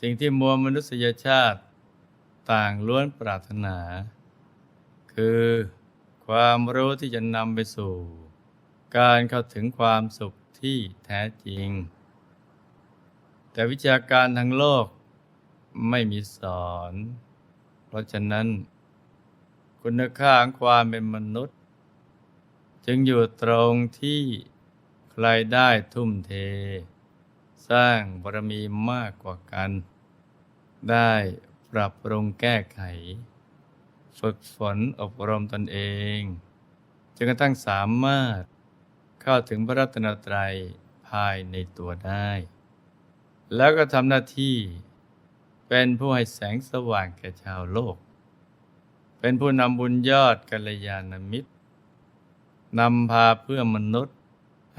สิ่งที่มวลมนุษยชาติต่างล้วนปรารถนา คือความรู้ที่จะนำไปสู่ การเข้าถึงความสุขที่แท้จริง แต่วิชาการทางโลกไม่มีสอน เพราะฉะนั้น คุณค่าของความเป็นมนุษย์ จึงอยู่ตรงที่ใครได้ทุ่มเท สร้างบารมีมากกว่ากัน ได้ปรับปรุงแก้ไข ฝึกฝนอบรมตนเองจนกระทั่งสามารถเข้าถึงพระรัตนตรัยภายในตัวได้ แล้วก็ทำหน้าที่เป็นผู้ให้แสงสว่างแก่ชาวโลก เป็นผู้นำบุญยอดกัลยาณมิตรนำพาเพื่อมนุษย์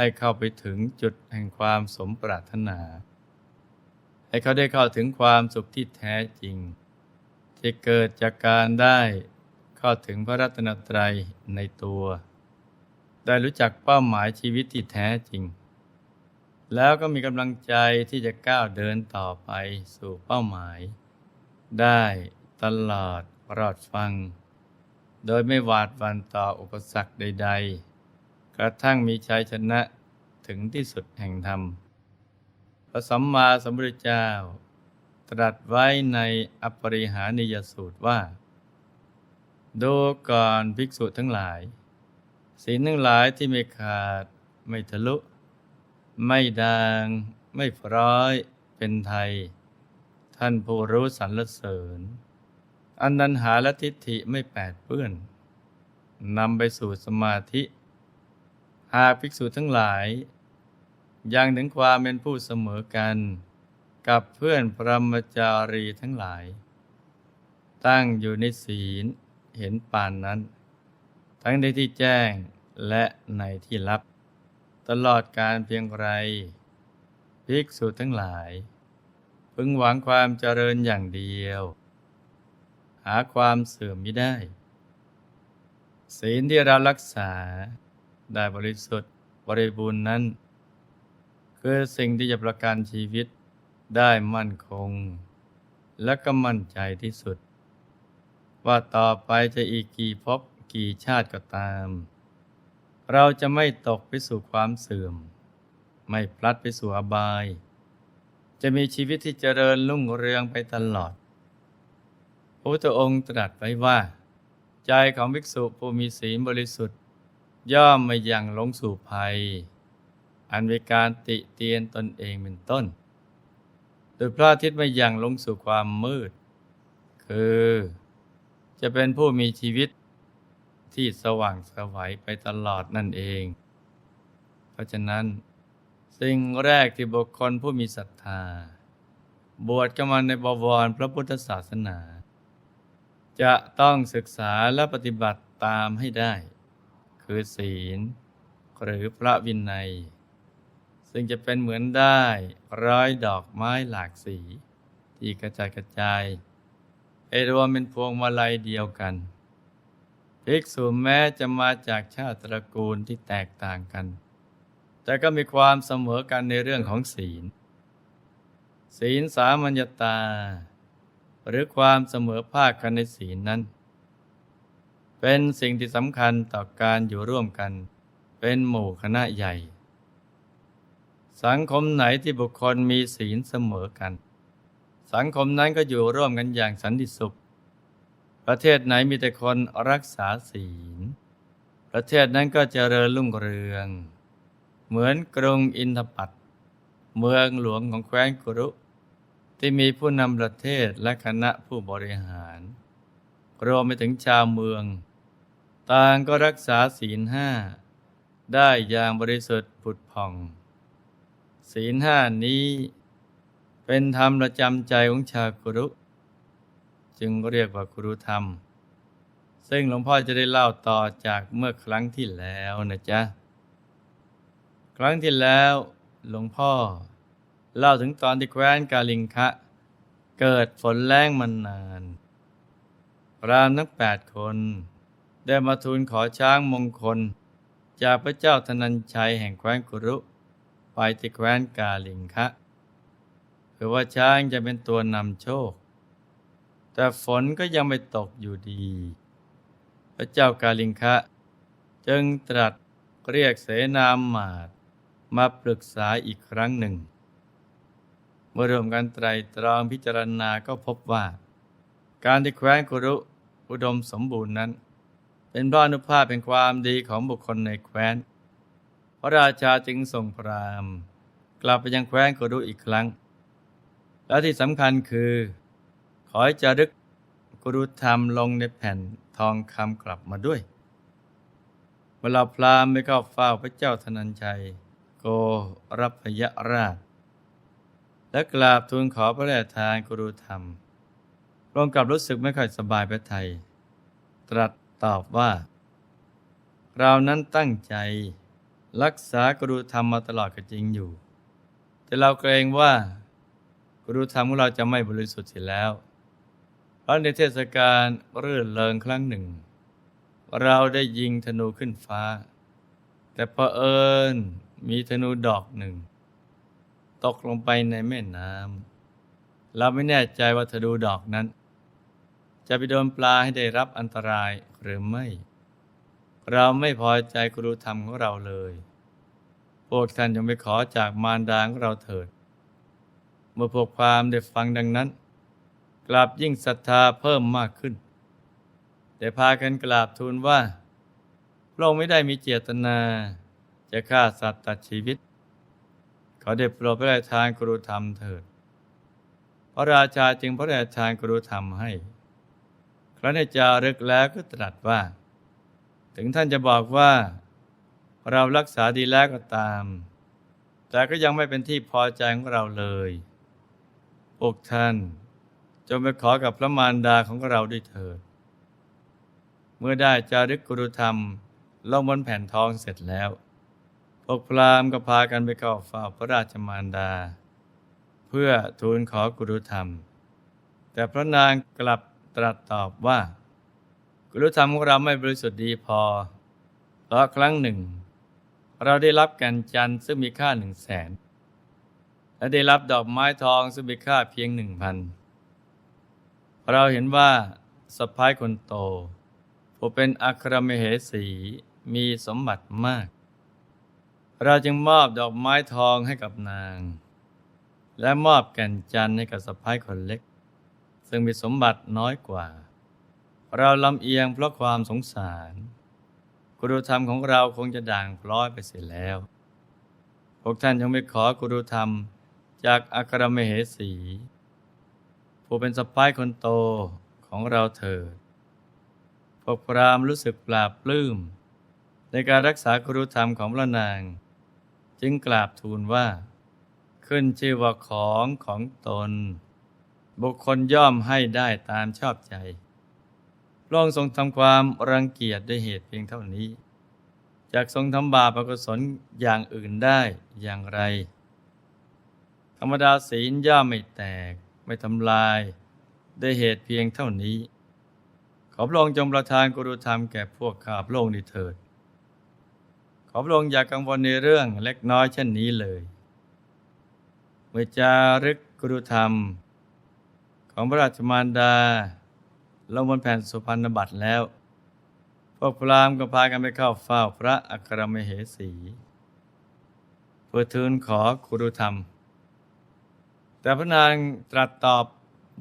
ให้เข้าไปถึงจุดแห่งความสมปรารถนา ให้เขาได้เข้าถึงความสุขที่แท้จริง ที่เกิดจากการได้เข้าถึงพระรัตนตรัยในตัว ได้รู้จักเป้าหมายชีวิตที่แท้จริง แล้วก็มีกำลังใจที่จะก้าวเดินต่อไปสู่เป้าหมาย ได้ตลอดรอดฟัง โดยไม่หวาดหวั่นต่ออุปสรรคใด ๆ กระทั่งมีชัยชนะถึงที่สุดแห่งธรรม พระสัมมาสัมพุทธเจ้า ตรัสไว้ในอปริหานิยสูตรว่า ดูก่อนภิกษุทั้งหลายศีลทั้งหลายที่ไม่ขาดไม่ทะลุ ไม่ดาง ไม่พร้อยเป็นไทย ท่านผู้รู้สรรเสริญอันนันหาและทิฏฐิไม่แปดเปื้อนนำไปสู่สมาธิ หากภิกษุทั้งหลาย ยังถึงความเป็นผู้เสมอกัน กับเพื่อนปรมจารีทั้งหลาย ตั้งอยู่ในศีลเห็นปานนั้น ทั้งในที่แจ้งและในที่ลับ ตลอดการเพียงไร ภิกษุทั้งหลาย พึงหวังความเจริญอย่างเดียว หาความเสื่อมไม่ได้ ศีลที่เรารักษา ได้บริสุทธิ์บริบูรณ์นั้น คือสิ่งที่จะประกันชีวิตได้มั่นคง และก็มั่นใจที่สุด ว่าต่อไปจะอีกกี่ภพกี่ชาติก็ตาม เราจะไม่ตกไปสู่ความเสื่อม ไม่พลัดไปสู่อบาย จะมีชีวิตที่เจริญรุ่งเรืองไปตลอดพระพุทธองค์ตรัสไว้ว่า ใจของภิกษุผู้มีศีลบริสุทธิ์ ย่อมไม่ยังลงสู่ภัย อันเป็นการติเตียนตนเองเป็นต้น โดยพระอาทิตย์ไม่ยังลงสู่ความมืด คือจะเป็นผู้มีชีวิตที่สว่างสวัยไปตลอดนั่นเอง เพราะฉะนั้น สิ่งแรกที่บุคคลผู้มีศรัทธา บวชเข้ามาในบวรพระพุทธศาสนา จะต้องศึกษาและปฏิบัติตามให้ได้ คือศีล หรือพระวินัย ซึ่งจะเป็นเหมือนได้ร้อยดอกไม้หลากสี ที่กระจายกระจายให้รวมเป็นพวงมาลัยเดียวกันภิกษุแม้จะมาจากชาติตระกูลที่แตกต่างกัน แต่ก็มีความเสมอกันในเรื่องของศีล ศีลสามัญญตา หรือความเสมอภาคกันในศีลนั้น เป็นสิ่งที่สำคัญต่อการอยู่ร่วมกัน เป็นหมู่คณะใหญ่ สังคมไหนที่บุคคลมีศีลเสมอกัน สังคมนั้นก็อยู่ร่วมกันอย่างสันติสุข ประเทศไหนมีแต่คนรักษาศีล ประเทศนั้นก็จเจริญรุ่งเรือง เหมือนกรุงอินทปัตเมืองหลวงของแคว้นกุรุ ที่มีผู้นำประเทศและคณะผู้บริหาร รวมไปถึงชาวเมือง ต่างก็รักษาศีลห้าได้อย่างบริสุทธิ์ผุดผ่อง ศีลห้านี้เป็นธรรมประจำใจของชาวกรุ จึงเรียกว่ากรุธรรม ซึ่งหลวงพ่อจะได้เล่าต่อจากเมื่อครั้งที่แล้วนะจ๊ะ ครั้งที่แล้วหลวงพ่อ เล่าถึงตอนที่แคว้นกาลิงคะ เกิดฝนแรงมานานพรามทั้งแปดคน ได้มาทูลขอช้างมงคล จากพระเจ้าธนัญชัยแห่งแคว้นกุรุ ไปที่แคว้นกาลิงคะเผื่อว่าช้างจะเป็นตัวนำโชค แต่ฝนก็ยังไม่ตกอยู่ดี พระเจ้ากาลิงคะ จึงตรัสเรียกเสนาหมาดมาปรึกษาอีกครั้งหนึ่ง เมื่อรวมกันไตรตรองพิจารณาก็พบว่า การที่แคว้นกุรุอุดมสมบูรณ์นั้น เป็นพระอนุภาพเป็นความดีของบุคคลในแคว้น พระราชาจึงส่งพราหมณ์กลับไปยังแคว้นกรุอีกครั้ง และที่สำคัญคือ ขอให้จารึกกุรุธรรมลงในแผ่นทองคำกลับมาด้วย เวลาพราหมณ์ไปเข้าเฝ้าพระเจ้าธนัญชัย โกรับพยราช และกราบทูลขอพระราชทานกุรุธรรมรวมกับรู้สึกไม่ค่อยสบายพระทัยตรัส ตอบว่า เรานั้นตั้งใจ รักษากรุธรรมมาตลอดก็จริงอยู่ แต่เราเกรงว่ากรุธรรมของเราจะไม่บริสุทธิ์เสียแล้ว เพราะในเทศกาลรื่นเริงครั้งหนึ่ง เราได้ยิงธนูขึ้นฟ้า แต่เผอิญมีธนูดอกหนึ่ง ตกลงไปในแม่น้ำเราไม่แน่ใจว่าธนูดอกนั้น จะไปโดนปลาให้ได้รับอันตรายหรือไม่ เราไม่พอใจกรุธรรมของเราเลย พวกท่านจงไปขอจากมารดาของเราเถิด เมื่อพวกพรามได้ฟังดังนั้น กลับยิ่งศรัทธาเพิ่มมากขึ้น แต่พากันกราบทูลว่าพระองค์ไม่ได้มีเจตนา จะฆ่าสัตว์ตัดชีวิต ขอเด็ดโปรดพระราชทานกรุธรรมเถิด พระราชาจึงพระราชทานกรุธรรมให้ ครั้นได้จารึกแล้วก็ตรัสว่า ถึงท่านจะบอกว่า เรารักษาดีแล้วก็ตาม แต่ก็ยังไม่เป็นที่พอใจของเราเลยพวกท่านจงไปขอกับพระมารดาของเราด้วยเถิด เมื่อได้จารึกกุรุธรรมลงบนแผ่นทองเสร็จแล้ว พวกพราหมณ์ก็พากันไปเข้าเฝ้าพระราชมารดา เพื่อทูลขอกุรุธรรม แต่พระนางกลับ ตรัสตอบว่ากุรุธรรมของเราไม่บริสุทธิ์ดีพอ เพราะครั้งหนึ่ง เราได้รับแกันจันทร์ซึ่งมีค่าหนึ่งแสนและได้รับดอกไม้ทองซึ่งมีค่าเพียงหนึ่งพันเราเห็นว่าสะพ้ายคนโตผู้เป็นอัครมเหสีมีสมบัติมาก เราจึงมอบดอกไม้ทองให้กับนาง และมอบแก่นจันทร์ให้กับสะพ้ายคนเล็ก ซึ่งมีสมบัติน้อยกว่า เราลำเอียงเพราะความสงสารกุรุธรรมของเราคงจะด่างพร้อยไปเสียแล้ว พวกท่านยังไม่ขอกุรุธรรมจากอัครมเหสี ผู้เป็นสะพ้ายคนโตของเราเถิด พวกพรามรู้สึกปราบปลื้ม ในการรักษากุรุธรรมของพระนาง จึงกราบทูลว่า ขึ้นชื่อว่าของของตน บุคคลย่อมให้ได้ตามชอบใจพระองค์ทรงทำความรังเกียจด้วยเหตุเพียงเท่านี้ จากทรงทำบาปอกุศลอย่างอื่นได้อย่างไร ธรรมดาศีลย่อมไม่แตกไม่ทำลายด้วยเหตุเพียงเท่านี้ ขอพระองค์จงประทานกุรุธรรมแก่พวกข้าพระองค์ในเถิด ขอพระองค์อย่ากกังวลในเรื่องเล็กน้อยเช่นนี้เลย เมื่อจารึกกุรุธรรม ของพระราชมารดาลงบนแผ่นสุพรรณบัตรแล้ว พวกพราหมณ์ก็พากันไปเข้าเฝ้าพระอัครมเหสี เพื่อทูลขอกุรุธรรม แต่พระนางตรัสตอบ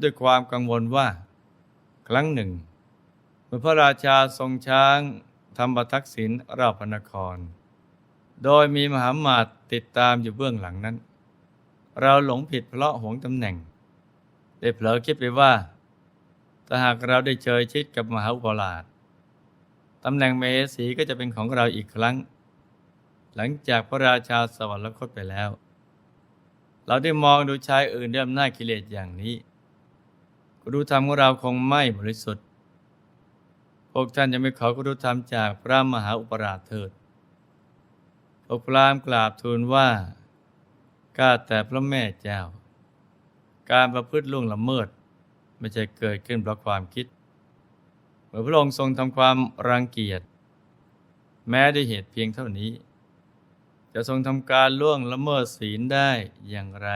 ด้วยความกังวลว่า ครั้งหนึ่ง เมื่อพระราชาทรงช้างทำบัทักษิณรอบพนคร โดยมีมหามาตติดตามอยู่เบื้องหลังนั้น เราหลงผิดเพราะหวงตำแหน่ง ได้เผลอคิดไปว่าถ้าหากเราได้เชยชิดกับมหาอุปราชตำแหน่งเมสีก็จะเป็นของเราอีกครั้ง หลังจากพระราชาสวรรคตไปแล้ว เราได้มองดูชายอื่นด้วยอำนาจกิเลสอย่างนี้กุรุธรรมของเราคงไม่บริสุทธิ์ พวกท่านจะไม่ขอกุรุธรรมจากพระมหาอุปราชเถิดพวกพรามกราบทูลว่าก้าแต่พระแม่เจ้า การประพฤติล่วงละเมิด ไม่ใช่เกิดขึ้นเพราะความคิดเมื่อพระองค์ทรงทำความรังเกียจ แม้ด้วยเหตุเพียงเท่านี้ จะทรงทำการล่วงละเมิดศีลได้อย่างไร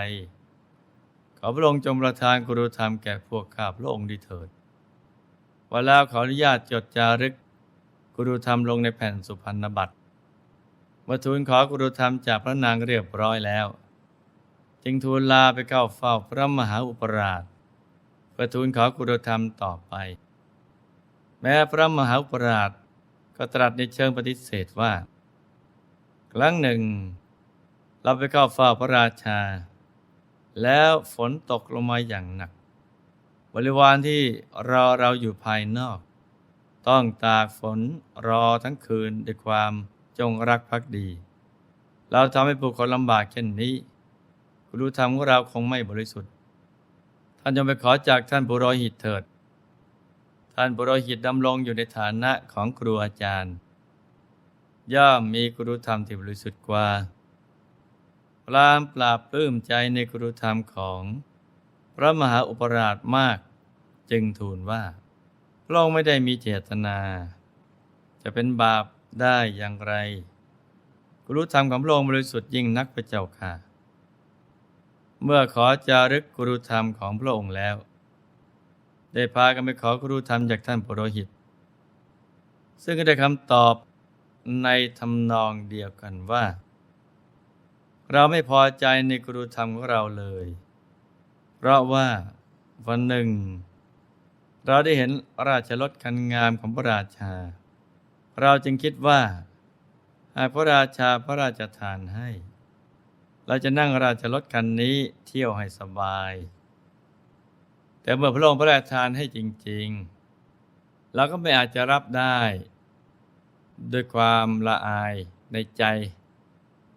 ขอพระองค์จงประทานกุรุธรรมแก่พวกข้าพระองค์ดีเถิดว่าแล้วขออนุญาตจดจารึกกุรุธรรมลงในแผ่นสุพรรณบัตรมื่อทูลขอกุรุธรรมจากพระนางเรียบร้อยแล้ว จึงทูลลาไปเข้าเฝ้าพระมหาอุปราชเพื่อทูลขอกุรธรรมต่อไป แม้พระมหาอุปราชก็ตรัสในเชิงปฏิเสธว่า ครั้งหนึ่ง เราไปเข้าเฝ้าพระราชา แล้วฝนตกลงมาอย่างหนัก บริวารที่รอเราอยู่ภายนอก ต้องตากฝนรอทั้งคืนด้วยความจงรักภักดี เราทำให้ผู้คนลำบากเช่นนี้ คุณรู้ธรรมของเราคงไม่บริสุทธิ์ ท่านจงไปขอจากท่านปุโรหิตเถิด ท่านปุโรหิตดำรงอยู่ในฐานะของครูอาจารย์ ย่อมมีกุรุธรรมที่บริสุทธิ์กว่าพรามปราบปลื้มใจในกุรุธรรมของ พระมหาอุปราชมาก จึงทูลว่าพระองค์ไม่ได้มีเจตนา จะเป็นบาปได้อย่างไรกุรุธรรมของพระองค์บริสุทธิ์ยิ่งนักพระเจ้าค่ะ เมื่อขอจารึกกุรุธรรมของพระองค์แล้ว ได้พากันไปขอกุรุธรรมจากท่านปุโรหิต ซึ่งก็ได้คำตอบในทำนองเดียวกันว่า เราไม่พอใจในกุรุธรรมของเราเลย เพราะว่าวันหนึ่ง เราได้เห็นราชรถคันงามของพระราชา เราจึงคิดว่า หากพระราชาพระราชทานให้ เราจะนั่งราชรถคันนี้เที่ยวให้สบาย แต่เมื่อพระองค์พระราชทานให้จริง ๆ เราก็ไม่อาจจะรับได้ ด้วยความละอายในใจ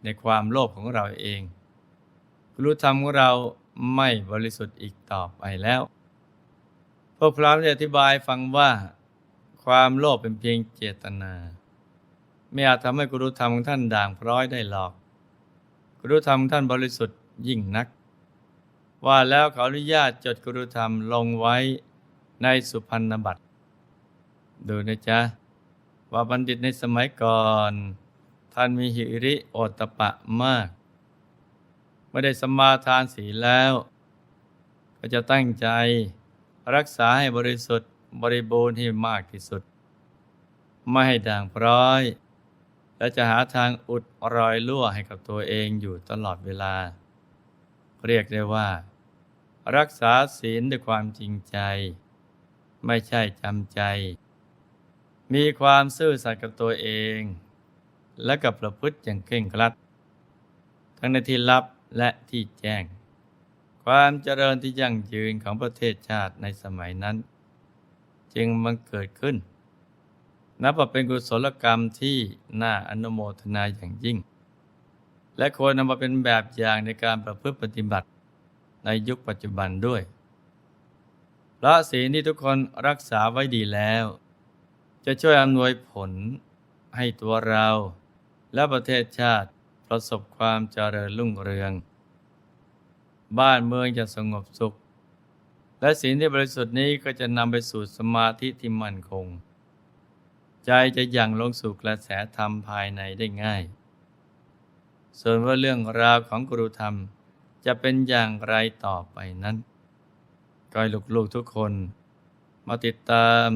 ในความโลภของเราเองกุรุธรรมของเราไม่บริสุทธิ์อีกต่อไปแล้ว พวกพระได้อธิบายฟังว่า ความโลภเป็นเพียงเจตนา ไม่อาจทำให้กุรุธรรมของท่านด่างพร้อยได้หรอก กุรุธรรมท่านบริสุทธิ์ยิ่งนัก ว่าแล้วขออนุญาตจดกุรุธรรมลงไว้ในสุพรรณบัตรดูนะจ๊ะ ว่าบัณฑิตในสมัยก่อน ท่านมีหิริโอตตปะมากไม่ได้สมมาทานศีลแล้ว ก็จะตั้งใจรักษาให้บริสุทธิ์บริบูรณ์ให้มากที่สุด ไม่ให้ด่างพร้อย และจะหาทางอุดรอยรั่วให้กับตัวเองอยู่ตลอดเวลา เรียกได้ว่า รักษาศีลด้วยความจริงใจ ไม่ใช่จำใจ มีความซื่อสัตย์กับตัวเอง และกับประพฤติอย่างเคร่งครัด ทั้งในที่ลับและที่แจ้ง ความเจริญที่ยั่งยืนของประเทศชาติในสมัยนั้น จึงมันเกิดขึ้น นับว่าเป็นกุศลกรรมที่น่าอนุโมทนาอย่างยิ่ง และควรนำมาเป็นแบบอย่างในการประพฤติปฏิบัติในยุคปัจจุบันด้วยพระศีลที่ทุกคนรักษาไว้ดีแล้ว จะช่วยอำนวยผลให้ตัวเรา และประเทศชาติประสบความเจริญรุ่งเรือง บ้านเมืองจะสงบสุข และศีลที่บริสุทธิ์นี้ก็จะนำไปสู่สมาธิที่มั่นคง ใจจะยังลงสู่กระแสธรรมภายในได้ง่าย ส่วนว่าเรื่องราวของกรุธรรมจะเป็นอย่างไรต่อไปนั้นก็ให้ลูกๆทุกคน มาติดตาม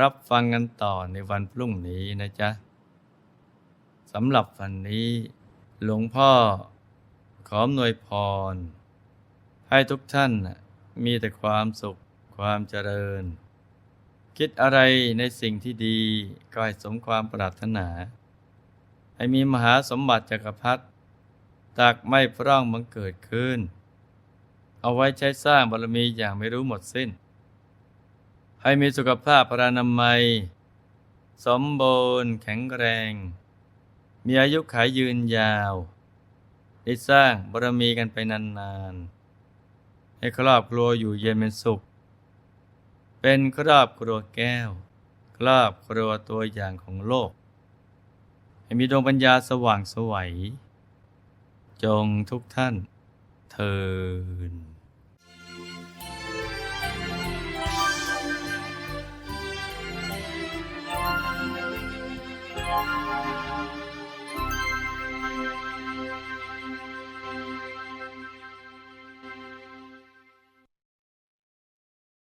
รับฟังกันต่อในวันพรุ่งนี้นะจ๊ะสำหรับวันนี้ หลวงพ่อขออนวยพร ให้ทุกท่านมีแต่ความสุขความเจริญ คิดอะไรในสิ่งที่ดีก็ให้สมความปรารถนา ให้มีมหาสมบัติจักรพรรดิตักไม่พร่องบังเกิดขึ้น เอาไว้ใช้สร้างบารมีอย่างไม่รู้หมดสิ้น ให้มีสุขภาพพรานามัย สมบูรณ์แข็งแรง มีอายุขายยืนยาว ได้สร้างบารมีกันไปนานๆ ให้ครอบครัวอยู่เย็นเป็นสุข เป็นครอบครัวแก้ว ครอบครัวตัวอย่างของโลก ให้มีดวงปัญญาสว่างสวัย จงทุกท่านเทิน